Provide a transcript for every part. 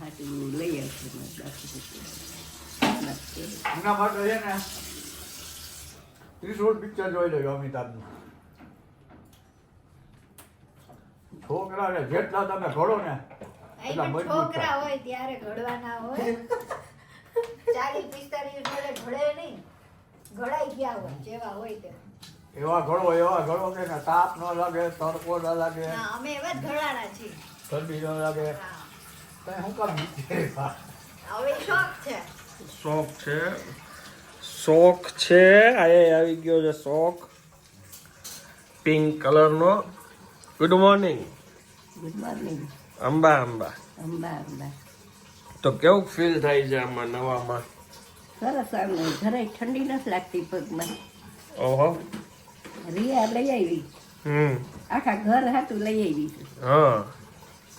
હાટું લઈ આવશે મારા બાપુ એના માટે છે ને ત્રિશુલ પિક્ચર જોઈ લેજો અમિતાભનું. છોકરાને જેટલા તમે ઘડો ને છોકરા. હોય ત્યારે ઘડવાના હોય. ચાલીસ પિસ્તાલીસ જોડે ઘડે નહીં. ઘડાઈ ગયા હોય જેવા હોય તે. એવા ઘડો એવા ઘડો કે ને તાપ ન લાગે તડકો ન લાગે. હા, અમે એવા જ ઘડાણા છીએ. ઠંડી ન લાગે. તઈ હું કામ હવે શોખ છે શોખ છે શોખ છે આ આવી ગયો છે શોખ પિંક કલરનો good morning good morning Amba Amba Amba Amba તો કેવું ફીલ થાય છે આમાં નવામાં સરસ આમ ઘરે ઠંડી નથી લાગતી પગમાં ઓહો રિયા લઈ આવી હમ આખા ઘર હાટું લઈ આવી હા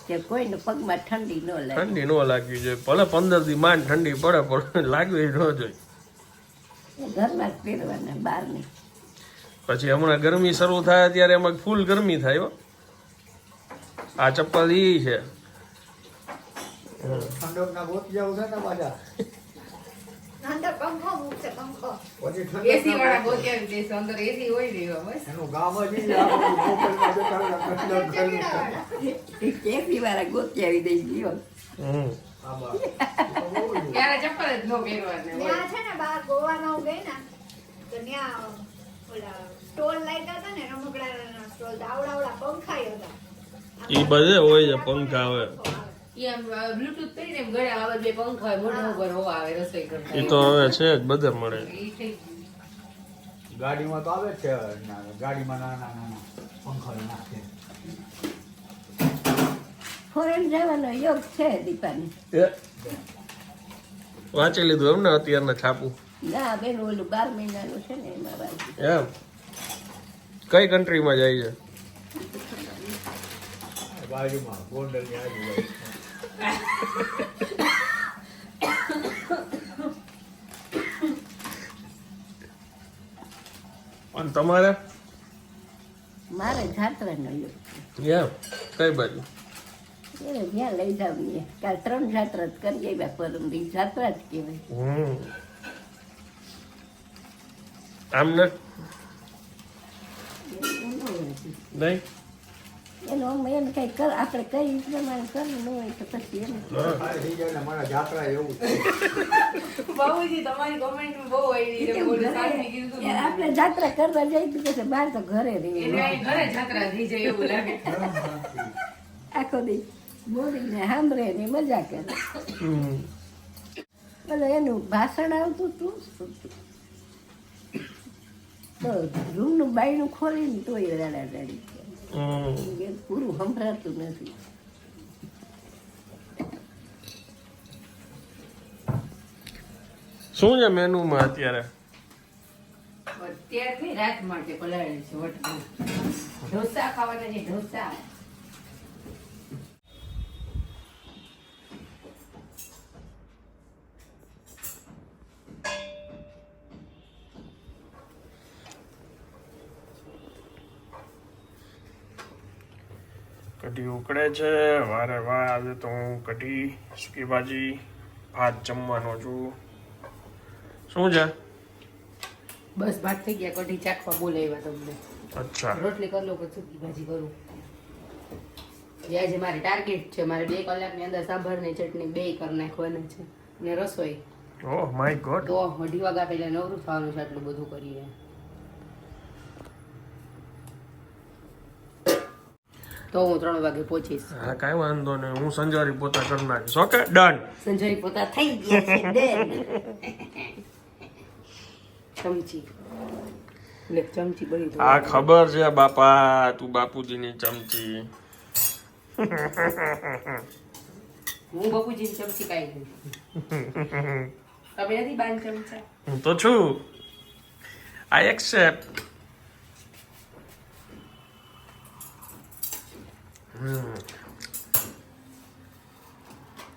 કે કોઈને પગમાં ઠંડી ન લાગે. ઠંડી ન લાગવી જોઈએ. ભલે પંદર દી માંડ ઠંડી પડે પણ લાગવી ન જોઈએ. ઘરમાં જ પહેરવાના બહાર નહીં પછી હમણાં ગરમી શરૂ થાય ત્યારે એમાં ફૂલ ગરમી થાય હો. આ ચપ્પલ ઈ છે. ઠંડકના ગોતિયા છે ને પાછા અંદર પંખો મૂકશે પંખો પછી એસી વાળા ગોત્યા દેશ અંદર એસી હોય બસ. એનું ગામ જ વાળા. દઈ ગયો. એ. ત્યારે ચપ્પલ જ ન પહેરવાના ત્યાં છે ને બહાર ગોવામાં હું ગઈ ને તો ત્યાં ઓલા સ્ટોલ લાગ્યા હતા ને રમકડાના સ્ટોલ આવડા આવડા પંખાય હતા. ઈ બધે હોય છે પંખા આવે એ તો હવે છે જ બધે મળે. ગાડીમાં તો આવે જ છે ના- ગાડીમાં નાના નાના પંખા નાખે. ફોરેન જવાનો યોગ છે દીપાની. વાંચી લીધું એમ ને અત્યારના છાપું. ના બેન ઓલું બાર મહિનાનું છે ને એમાં વાંચી. એમ? કઈ કન્ટ્રીમાં જાય છે? બાજુમાં ગોંડલની આજુબાજુ. અને તમારે? મારે જાત્રાનો યોગ એમ કઈ બાજુ? એ જ્યાં લઈ જાવ ને કાલ ત્રણ જાત્રા જ કરી આવ્યા પરમ દી જાત્રા જ કહેવાય. હમ. આમ ને નહીં? એનું એમ કઈ કર આપણે કઈ પ્રમાણે કરવું ન હોય તો પછી એમ. આપણે જાત્રા કરવા જઈ તો કે બહાર તો ઘરે રહી અહીં ઘરે જાત્રા થઈ જાય એવું લાગે. આખો દી બોલીને સાંભળે ને મજા કરે. હમ. એટલે એનું ભાષણ આવતું હતું તો? રૂમનું બાયણું ખોલીને તોય રાડા રાડી પૂરું સંભળાતું નથી શું છે મેનુમાં અત્યારે? અત્યારે કઈ રાત માટે પલાળે છે વટમાં ઢોસા ખાવાના છે, ઢોસા. કઢી ઉકળે છે. વારે વાર આજે તો હું કઢી સૂકી ભાજી ભાત જમવાનો છું. શું છે? બસ ભાત થઈ ગયા. કઢી ચાખવા બોલાવ્યા તમને. અચ્છા. રોટલી કરી લો કે સૂકી ભાજી કરું. જે આજે મારી ટાર્ગેટ છે. મારે બે કલાકની અંદર સાંભળની ચટણી બે કરી નાખવાના છે. ને રસોઈ. ઓહ માય ગોડ તો અઢી વાગ્યા પહેલાં નવરું થવાનું છે. આટલું બધું કરીને તો હું ત્રણ વાગે પહોંચીશ. હા કાંઈ વાંધો નહીં. હું સંજારી પોતા કરી નાખીશ. Okay done. સંજારી પોતા થઈ ગયા છે ડન. ચમચી. લે ચમચી બની આ ખબર છે બાપા તું બાપુજીની ચમચી. હું બાપુજી ચમચી કાઈ તમે નથી બાન ચમચા? હું તો છું. આઈ એક્સેપ્ટ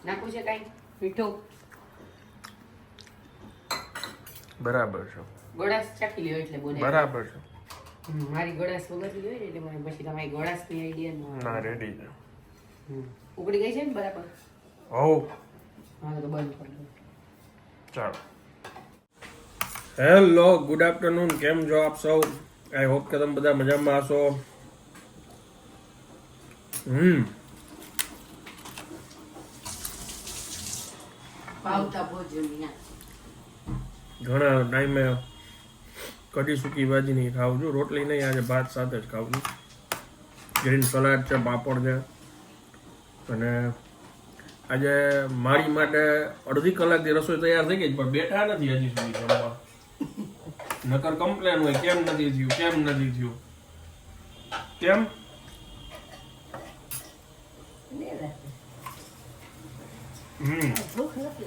નાખું છે કાઈ? મીઠું? બરાબર છે. ગોળાસ ચાખી લ્યો એટલે બોલે. બરાબર છે. મારી ગોળાસ વગરની હોય એટલે મને પછી તમારી ગળાસની આઈડિયા ના રેડી છે. ઉકળી ગઈ છે ને બરાબર? હોવ. હા તો બંધ કરી દો ચાલો. Hello good afternoon. કેમ છો આપ સૌ? આઈ હોપ કે તમે બધા મજામાં હશો. હમ. પાવતા ભોજન ઘણા ટાઈમે કઢી સૂકી ભાજી નહીં ખાવું છું. રોટલી નહીં આજે ભાત સાથે જ ખાવું છું. ગ્રીન સલાડ છે પાપડ છે. અને આજે મારી માટે અડધી કલાકથી રસોઈ તૈયાર થઈ ગઈ પણ બેઠા નથી હજી સુધી જમવા. નકર કમ્પ્લેન હોય કેમ નથી થયું કેમ નથી થયું? કેમ? ભૂખ નથી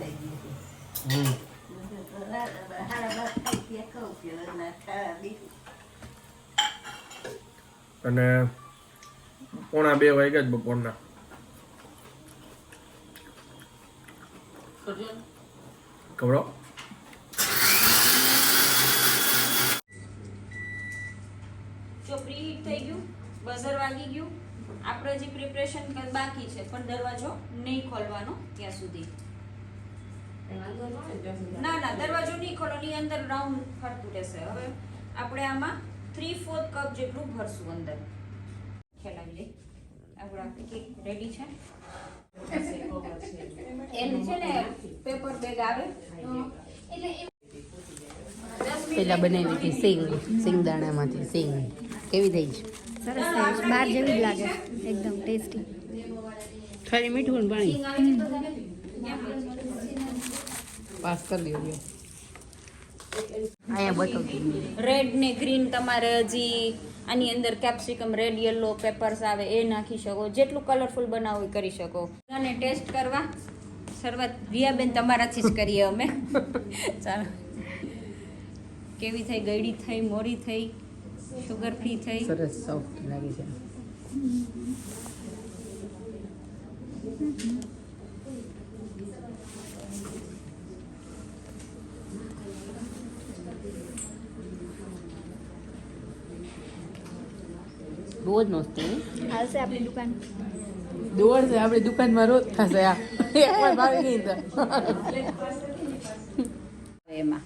અને પોણા બે વાગ્યા જ બપોરના. ખબરો? થઈ ગયું બઝર વાગી ગયું. આપણે હજી પ્રિપરેશન બાકી છે? પણ દરવાજો નહીં ખોલવાનો ત્યાં સુધી. ના ના દરવાજો નહીં ખોલો ની અંદર રાઉન્ડ ફરતું રહેશે. હવે આપણે આમાં થ્રી ફોર્થ કપ જેટલું ભરશું અંદર. ખેલાવી લઈ. આપણા કેક રેડી છે? એનું છે ને પેપર બેગ આવે. પેલા બનાવી હતી સિંગ દાણામાંથી સિંગ. કેવી થઈ છે? સરસ થાય છે બહાર જેવી જ લાગે. એકદમ ટેસ્ટી. ખાલી મીઠું પાણી? પાસ કરી દો અહીંયા બતાવતી રેડ ને ગ્રીન તમારે હજી આની અંદર કેપ્સિકમ રેડ યલો પેપર્સ આવે એ નાખી શકો. જેટલું કલરફુલ બનાવવું એ કરી શકો. અને ટેસ્ટ કરવા. શરૂઆત રિયાબેન તમારાથી જ કરીએ અમે. ચાલો. કેવી થઈ? ગળી થઈ? મોરી થઈ? શુગર ફ્રી થઈ. સરસ સોફ્ટ લાગે છે. બહુ જ મસ્ત. હાલશે આપણી દુકાન. દોડશે આપણી દુકાનમાં રોજ થશે આ. એક પણ ભાવી નહીં તો. એમાં.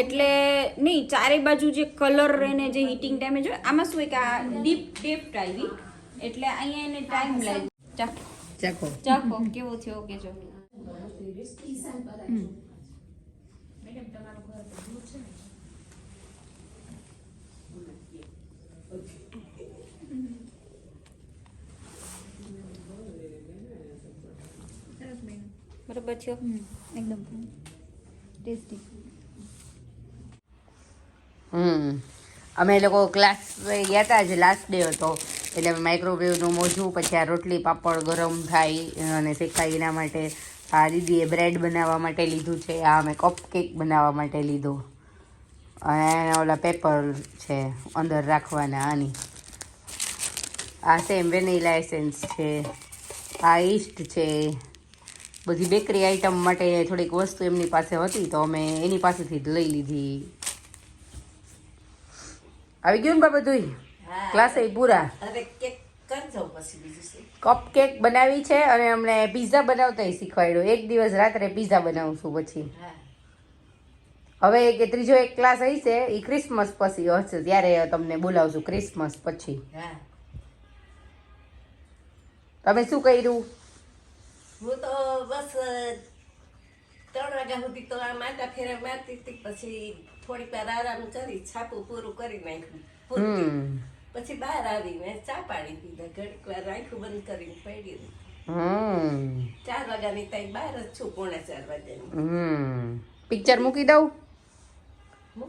એટલે નહીં ચારે બાજુ જે કલર એને જે હીટિંગ ટાઈમે હોય આમાં શું હોય કે આ ડીપ ટેપ આવી એટલે અહીંયા એને ટાઈમ લાગ્યો. ચા. ચાખો. ચાખો. કેવો થયો કે જો. બરોબર છે એકદમ. ટેસ્ટી. હમ. અમે લોકો ક્લાસ ગયા હતા જ લાસ્ટ ડે હતો. એટલે અમે માઇક્રોવેવનું મોજું, પછી આ રોટલી પાપડ ગરમ થાય, અને શેકાય એના માટે આ દીદીએ બ્રેડ બનાવવા માટે લીધું છે. આ અમે કપ કેક બનાવવા માટે લીધું. અને ઓલા પેપર છે, અંદર રાખવાના આની. આ સેમ વેનીલા એસેન્સ છે. આ ઈસ્ટ છે. બધી બેકરી આઈટમ માટે થોડીક વસ્તુ એમની પાસે હતી, તો અમે એની પાસેથી જ લઈ લીધી. આવી ગયું ને બધું ક્લાસ એ પૂરા. કપ કેક બનાવી છે અને અમને પીઝા બનાવતા શીખવાડ્યું. એક દિવસ રાત્રે પીઝા બનાવશું પછી. હવે કે ત્રીજો એક ક્લાસ હશે એ ક્રિસમસ પછી હશે. ત્યારે તમને બોલાવશું ક્રિસમસ પછી. તમે શું કર્યું? હું તો બસ ત્રણ વાગ્યા સુધી તો આ માટા ફેરા મારતી હતી પછી થોડીક વાર આરામ કરી છાપું પૂરું કરી નાખ્યું પછી બહાર આવીને ચા પાડી દીધા ઘડીક વાર આંખું બંધ કરીને પડી. ચાર વાગ્યાની ત્યાં બહાર જ છું પોણા ચાર વાગ્યાની. પિક્ચર મૂકી દઉં?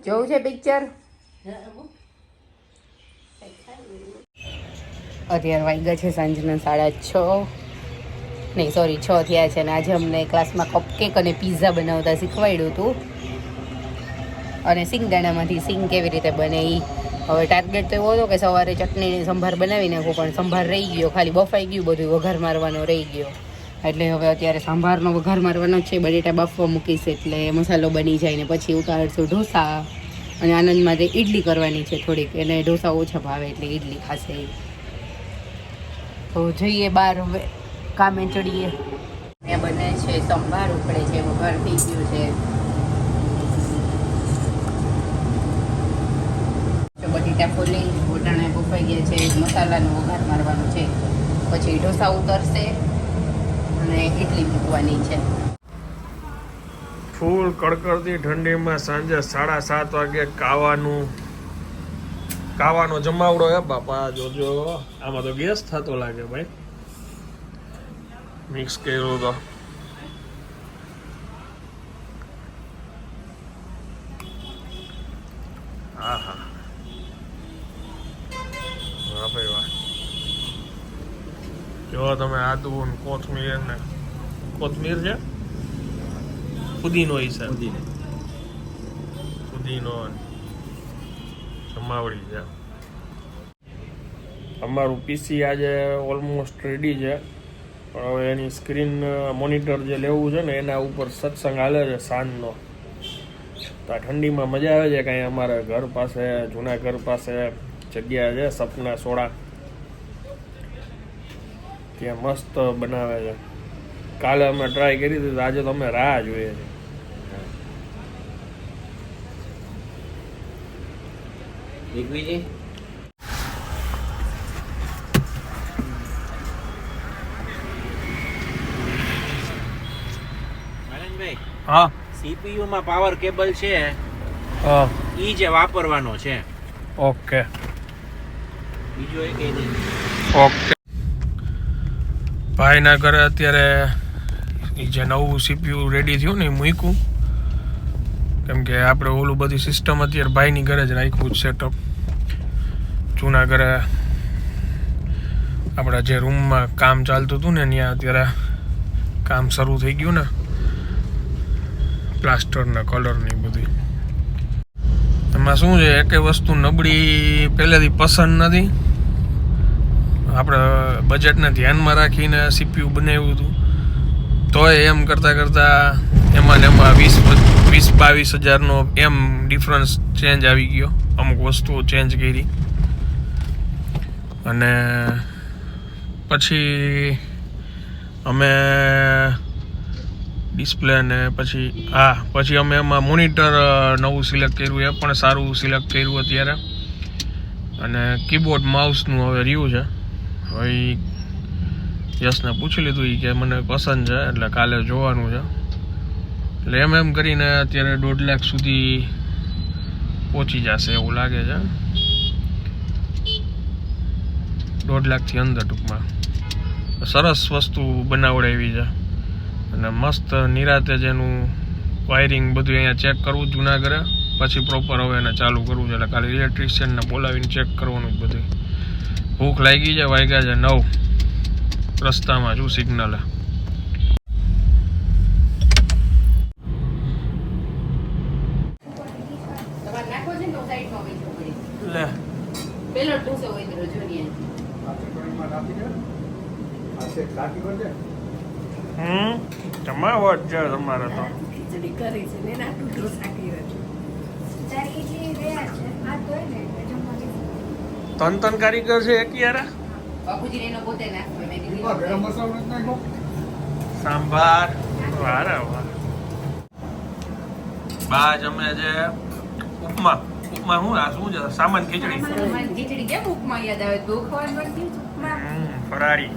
જોવું છે પિક્ચર. અત્યારે વાગ્યા છે સાંજના સાડા છ. નહીં સોરી છ થયા છે અને આજે અમને ક્લાસમાં કપકેક અને પીઝા બનાવતા શીખવાડ્યું હતું. અને સિંગદાણામાંથી સિંગ કેવી રીતે બને એ હવે ટાર્ગેટ તો એવો હતો કે સવારે ચટણી સંભાર બનાવી નાખું, પણ સંભાર રહી ગયો, ખાલી બફાઈ ગયું બધું, વઘાર મારવાનો રહી ગયો. એટલે હવે અત્યારે સંભારનો વઘાર મારવાનો છે, બટેટા બાફવા મૂકીશ એટલે મસાલો બની જાય ને પછી ઉતારશું ઢોસા. અને આનંદમાં માટે ઈડલી કરવાની છે થોડીક, એને ઢોસા ઓછા ભાવે એટલે ઈડલી ખાશે તો જઈએ બહાર હવે, કામે ચડીએ. બને છે, સંભાર ઉકળે છે, વઘાર થઈ ગયું છે. બટેટા ફોલી ગોટાણા બફાઈ ગયા છે મસાલાનો વઘાર મારવાનો છે. પછી ઢોસા ઉતરશે અને ઇડલી મૂકવાની છે. ફૂલ કડકડતી ઠંડીમાં સાંજે સાડા સાત વાગે કાવાનું, કાવાનો જમાવડો હે બાપા, જોજો. આમાં તો ગેસ થતો લાગે ભાઈ. મિક્સ કર્યું તો હા હા વાહ ભાઈ વાહ જો તમે આદુ ને કોથમીર ને કોથમીર છે? ફુદીનો ઈ પુદીનો. ફુદીનો ને જમાવડી છે. અમારું પીસી આજે ઓલમોસ્ટ રેડી છે. પણ હવે એની સ્ક્રીન મોનિટર જે લેવું છે ને એના ઉપર સત્સંગ હાલે છે સાંજનો. તો આ ઠંડીમાં મજા આવે છે કાંઈ અમારા ઘર પાસે જૂના ઘર પાસે જગ્યા છે સપના સોડા. ત્યાં મસ્ત બનાવે છે. કાલે અમે ટ્રાય કરી હતી તો આજે તો અમે રાહ જોઈએ છે. દિગ્વિજય હા. સીપીયુ માં પાવર કેબલ છે. હા. ઈ જે વાપરવાનો છે. ઓકે. બીજો એક એ ઓકે. ભાઈના ઘરે અત્યારે જે નવું સીપીયુ રેડી થયું ને એ મૂક્યું. કેમ કે આપણે ઓલું બધી સિસ્ટમ અત્યારે ભાઈની ઘરે જ રાખ્યું છે સેટઅપ જૂના ઘરે આપણા જે રૂમમાં કામ ચાલતું હતું ને ત્યાં અત્યારે કામ શરૂ થઈ ગયું ને. પ્લાસ્ટરના કલરની બધી. એમાં શું છે એકે વસ્તુ નબળી પહેલેથી પસંદ નથી. આપણે બજેટને ધ્યાનમાં રાખીને સીપીયુ બનાવ્યું હતું. તોય એમ કરતાં કરતાં એમાં ને એમાં વીસ વીસ બાવીસ હજારનો એમ ડિફરન્સ ચેન્જ આવી ગયો. અમુક વસ્તુઓ ચેન્જ કરી. અને પછી અમે ડિસ્પ્લે ને પછી, હા, પછી અમે એમાં મોનિટર નવું સિલેક્ટ કર્યું. એ પણ સારું સિલેક્ટ કર્યું અત્યારે. અને કીબોર્ડ માઉસનું હવે રહ્યું છે. હવે ઈ યશને પૂછી લીધું એ કે મને પસંદ છે, એટલે કાલે જોવાનું છે. એટલે એમ એમ કરીને અત્યારે દોઢ લાખ સુધી પહોંચી જશે એવું લાગે છે. દોઢ લાખથી અંદર ટૂંકમાં. સરસ વસ્તુ બનાવડે એવી છે. અને મસ્ત નિરાતે જેનું વાયરિંગ બધું અહીંયા ચેક કરવું જૂના ઘરે પછી પ્રોપર હવે એને ચાલુ કરવું છે, એટલે ખાલી ઇલેક્ટ્રિશિયનને બોલાવીને ચેક કરવાનું બધું. ભૂખ લાગી છે વાગ્યા છે નવ. રસ્તામાં છું સિગ્નલે. જમાવટ છે તમારે તો. ખીચડી કરી છે ને ઢોસા છે. આ તો ને તન તન કારીગર છે એક યાર બાપુજી એનો પોતે નાખ્યો? સાંભાર. વારા વાહ બા જમે છે ઉપમા. ઉપમા શું? આ શું છે? સામાન ખીચડી. ખીચડી. કેમ ઉપમા યાદ આવે? તો ખવાનું ફરાળી.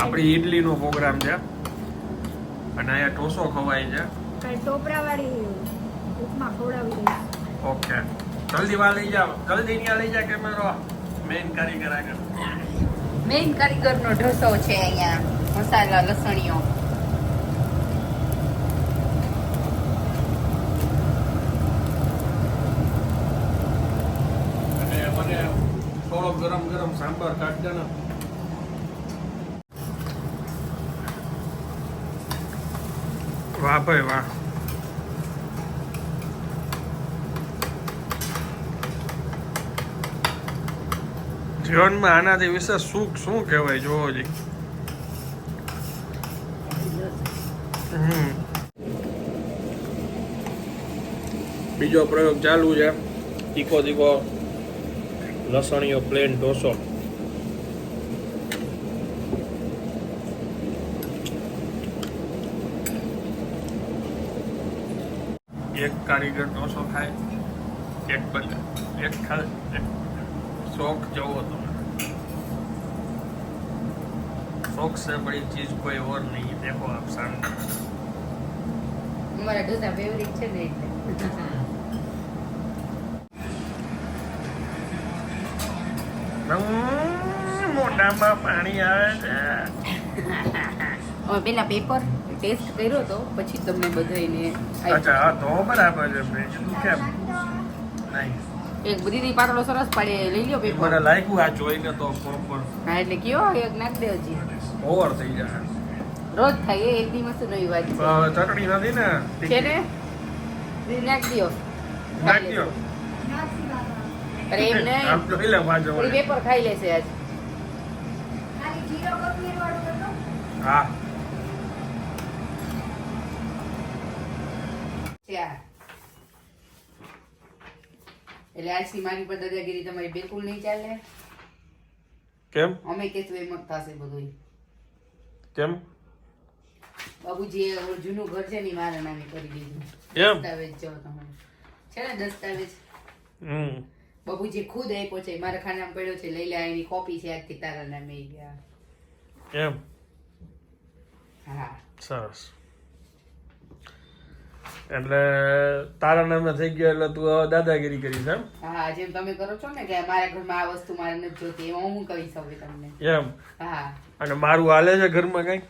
આપણી ઈડલીનો પ્રોગ્રામ છે. અને અહીંયા ઢોસો ખવાય છે. કાંઈ ટોપરાવાળી ઉપમા ખવડાવી ઓકે. જલ્દી વા લઈ જાઓ. જલ્દી ત્યાં લઈ જા કેમેરો મેઇન કારીગર આગળ. મેઇન કારીગરનો ઢોસો છે અહીંયા મસાલા લસણીઓ. થોડો ગરમ ગરમ સાંભાર કાઢજો ને. વાહ ભાઈ વાહ. જીવનમાં આનાથી વિશે સુખ શું કહેવાય જોવો જી. બીજો પ્રયોગ ચાલુ છે. તીખો તીખો લસણીયો પ્લેન ઢોસો. એક કારીગર ઢોસો ખાય, એક બને, એક ખાય, એક શોખ જવો તો शौक से बड़ी चीज कोई और नहीं देखो आप सामने અમારા ઢોસા ફેવરિટ છે ને એટલે હમ, મોઢામાં પાણી આવે છે અમે પેલા પેપર ટેસ્ટ કર્યો તો પછી તમને બધાને અચ્છા હા તો બરાબર છે મેં કીધું કેમ નહીં એક બધી પાટલો સરસ પાડે લઈ લ્યો મને પેપર. લાગ્યું આ જોઈને તો પ્રોપર હા એટલે કયો એક નાખ દે હજી. ઓવર થઈ જાય. રોજ થાય એક દિવસ નવી વાત ચટણી નથી ને? છે ને? દી નાખ દ્યો. નાખ દો. અરે એમ ને આમ જોઈ લે વાજો પેપર ખાઈ લેશે આજ. ખાલી જીરો કોથમીર વાળું હા. ચાર એટલે આજથી મારી પર દાદાગીરી તમારી બિલકુલ નહીં ચાલે. કેમ? અમે કહેતું એમ થશે બધું કેમ? બાબુજી એ જૂનું ઘર છે ને મારા નામે કરી દીધું. દસ્તાવેજ જો તમે. છે ને દસ્તાવેજ? હમ. બાબુજી ખુદ આપ્યો છે મારા ખાનામાં પડ્યો છે લઈ લે એની કોપી છે આજથી તારા નામે ગયા એમ? હા. સરસ. એટલે તારા નામે થઈ ગયો એટલે તું હવે દાદાગીરી કરીશ એમ? હા જેમ તમે કરો છો ને કે મારા ઘરમાં આ વસ્તુ મારે નથી જોતી એમાં હું કહી શકું તમને. એમ? હા. અને મારું હાલે છે ઘરમાં કઈ?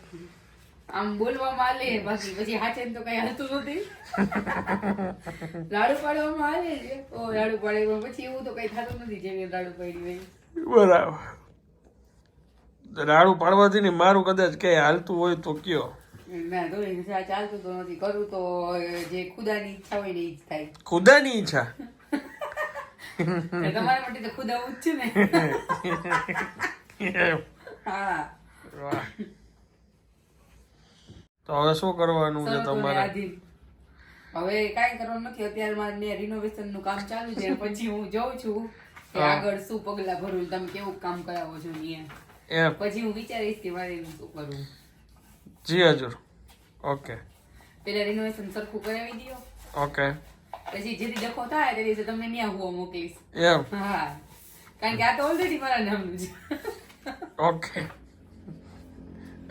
આમ બોલવામાં હાલે બાકી પછી હાથે તો કઈ હાલતું નથી. લાડુ પાડવામાં હાલે છે. ઓ લાડુ પાડે પછી એવું તો કઈ થતું નથી જેવી લાડુ પાડી હોય. બરાબર. લાડુ પાડવાથી ને મારું કદાચ કઈ હાલતું હોય તો કયો. ના તો એ ચાલતું તો નથી કરું તો જે ખુદાની ઈચ્છા હોય ને ઈ જ થાય. ખુદાની ઈચ્છા? તમારા માટે તો ખુદ આવું ને. હા. તો હવે શું કરવાનું છે તમારે? હવે કાંઈ કરવાનું નથી અત્યારમાં રિનોવેશનનું કામ ચાલુ છે પછી હું જોઉં છું કે આગળ શું પગલા ભરું તમે કેવું કામ કરાવો છો પછી હું વિચારીશ કે મારે શું કરવું. જી હજુર. ઓકે પેલા રિનોવેશન સરખું કરાવી દો ઓકે પછી જેથી ડખો થાય તે દિવસે તમને ન્યા હું મોકલીશ. એમ. હા. કારણ કે આ તો ઓલરેડી મારા નામનું છે. ઓકે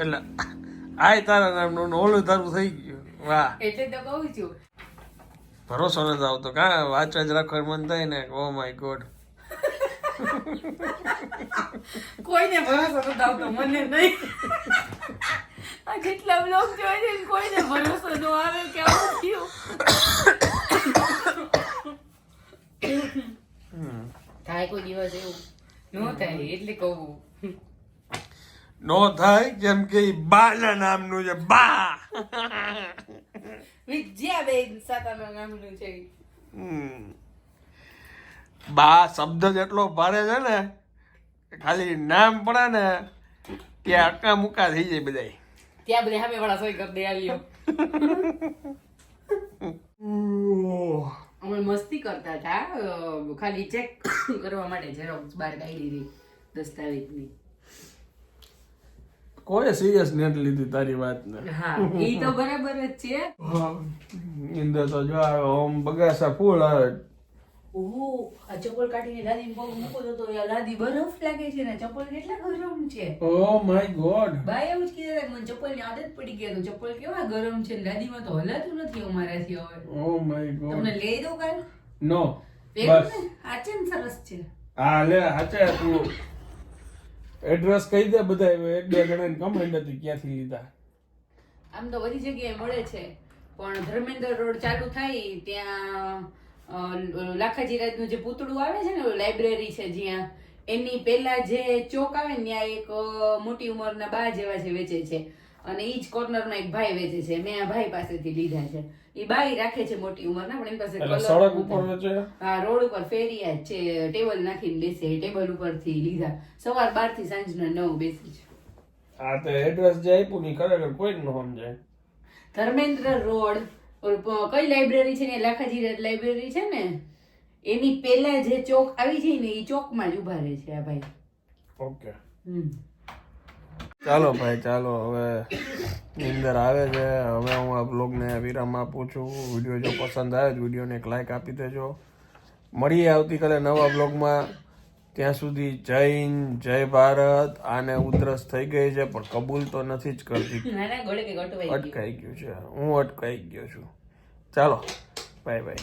એટલે આય તારા નામનું ને ઓલું તારું થઈ ગયું. વાહ. એટલે તો કહું છું. ભરોસો નથી આવતો. કા વાંચવા જ રાખવા મન થાય ને. ઓ માય ગોડ કોઈને ભરોસો નથી આવતો મને નહીં. આ જેટલા બ્લોગ જોઈ છે કોઈને ભરોસો ન આવે કે આવું થયું. થાય કોઈ દિવસ એવું. ન થાય એટલે કહું. નો થાય કેમ કે બાના નામનું છે બા. વિદ્યાબેન સાતાના નામનું છે હમ. બા શબ્દ જેટલો ભારે છે ને ખાલી નામ પડે ને ત્યાં અક્કા મુકા થઈ જાય બધાય. ત્યાં બધા સામે વાળા સોય કરી દે અમે મસ્તી કરતા હતા ખાલી ચેક કરવા માટે ઝેરોક્સ બહાર કાઢી હતી દસ્તાવેજની. કોઈ સિરિયસ નથી લીધી તારી વાતને? હા એ તો બરાબર જ છે. ઇન્દ્ર તો જો આવે ઓમ બગાસા ફૂલ આવે. ઓહો આ ચપ્પલ કાઢીને દાદી પગ મૂકો તો દાદી બરફ લાગે છે ને ચપ્પલ કેટલા ગરમ છે. Oh my God. બા એવું જ કીધું મને ચપ્પલની આદત પડી ગઈ તો ચપ્પલ કેવા ગરમ છે ને દાદીમાં તો હલાતું નથી અમારાથી હવે. ઓ માય તમને લઈ દઉં કાલ? નો બસ. ને આ છે ને સરસ છે. હા લે આચે તું એડ્રેસ કહી દે બધા એક બે જણાને કમેન્ટ હતી ક્યાંથી લીધા? આમ તો બધી જગ્યાએ મળે છે. પણ ધર્મેન્દ્ર રોડ ચાલુ થાય ત્યાં અ, લાખાજી રાજનું જે પૂતળું આવે છે ને લાઇબ્રેરી છે જ્યાં એની પહેલા જે ચોક આવે ને ત્યાં એક મોટી ઉંમરના બા જેવા છે વેચે છે. અને એ જ કોર્નરમાં એક ભાઈ વેચે છે. મેં આ ભાઈ પાસેથી લીધા છે. એ બાઈ રાખે છે મોટી ઉંમરના પણ એની પાસે સડક ઉપર વેચે? હા રોડ ઉપર ફેરિયા છે ટેબલ નાખીને બેસે ટેબલ ઉપરથી લીધા. સવાર બારથી સાંજના નવ બેસી છે. હા તો એડ્રેસ જે આપ્યું ને ખરેખર કોઈ ન સમજાય. ધર્મેન્દ્ર રોડ. કઈ લાઇબ્રેરી છે ને લાખાજી લાઇબ્રેરી છે ને એની પહેલા જે ચોક આવી જાય ને એ ચોકમાં જ ઊભા રહે છે આ ભાઈ. ઓકે. ચાલો ભાઈ ચાલો હવે નીંદર આવે છે. હવે હું આ બ્લોગને વિરામ આપું છું. વીડિયો જો પસંદ આવે તો વિડીયોને એક લાઈક આપી દેજો. મળીએ આવતીકાલે નવા બ્લોગમાં. ત્યાં સુધી જય હિન્દ જય ભારત. આને ઉધરસ થઈ ગઈ છે પણ કબૂલ તો નથી જ કરતી. અટકાઈ ગયું છે. હું અટકાઈ ગયો છું. ચાલો બાય બાય